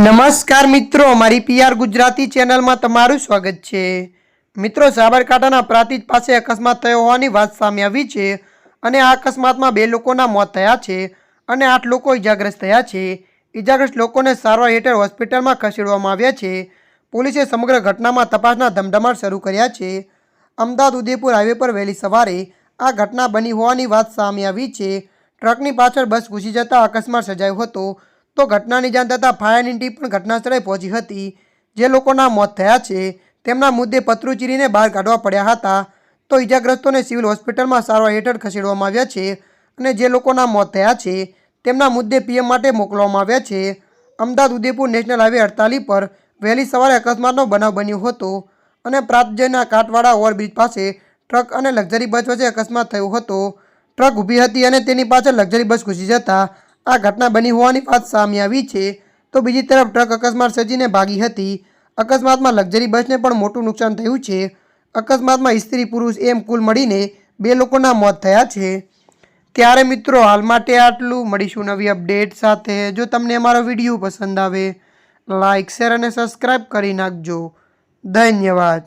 નમસ્કાર મિત્રો મારી પીઆર ગુજરાતી ચેનલમાં તમારું સ્વાગત છે. મિત્રો, સાબરકાંઠાના પ્રાતિજ પાસે અકસ્માત થયો હોવાની વાત સામે આવી છે અને આ અકસ્માતમાં બે લોકોના મોત થયા છે અને આઠ લોકો ઇજાગ્રસ્ત થયા છે. ઇજાગ્રસ્ત લોકોને સારવાર હેઠળ હોસ્પિટલમાં ખસેડવામાં આવ્યા છે. પોલીસે સમગ્ર ઘટનામાં તપાસના ધમધમાટ શરૂ કર્યા છે. અમદાવાદ ઉદયપુર હાઈવે પર વહેલી સવારે આ ઘટના બની હોવાની વાત સામે આવી છે. ટ્રકની પાછળ બસ ઘૂસી જતા અકસ્માત સર્જાયો હતો. તો ઘટનાની જાણ થતાં ફાયરની ટીમ પણ ઘટનાસ્થળે પહોંચી હતી. જે લોકોના મોત થયા છે, તેમના મુદ્દે પતરું ચીરીને બહાર કાઢવા પડ્યા હતા. તો ઇજાગ્રસ્તોને સિવિલ હોસ્પિટલમાં સારવાર હેઠળ ખસેડવામાં આવ્યા છે અને જે લોકોના મોત થયા છે, તેમના મુદ્દે પીએમ માટે મોકલવામાં આવ્યા છે. અમદાવાદ ઉદયપુર નેશનલ હાઈવે અડતાલી પર વહેલી સવારે અકસ્માતનો બનાવ બન્યો હતો અને પ્રાંતજયના કાટવાડા ઓવરબ્રિજ પાસે ટ્રક અને લક્ઝરી બસ વચ્ચે અકસ્માત થયો હતો. ટ્રક ઊભી હતી અને તેની પાછળ લક્ઝરી બસ ઘૂસી જતા આ ઘટના બની હોવાની વાત સામે આવી છે. તો બીજી તરફ ટ્રક અકસ્માત સર્જીને ભાગી હતી. અકસ્માતમાં લક્ઝરી બસને પણ મોટું નુકસાન થયું છે. અકસ્માતમાં સ્ત્રી પુરુષ એમ કુલ મળીને બે લોકોના મોત થયા છે. ત્યારે મિત્રો હાલ માટે આટલું. મળીશું નવી અપડેટ સાથે. જો તમને અમારો વીડિયો પસંદ આવે લાઇક શેર અને સબસ્ક્રાઈબ કરી નાખજો. ધન્યવાદ.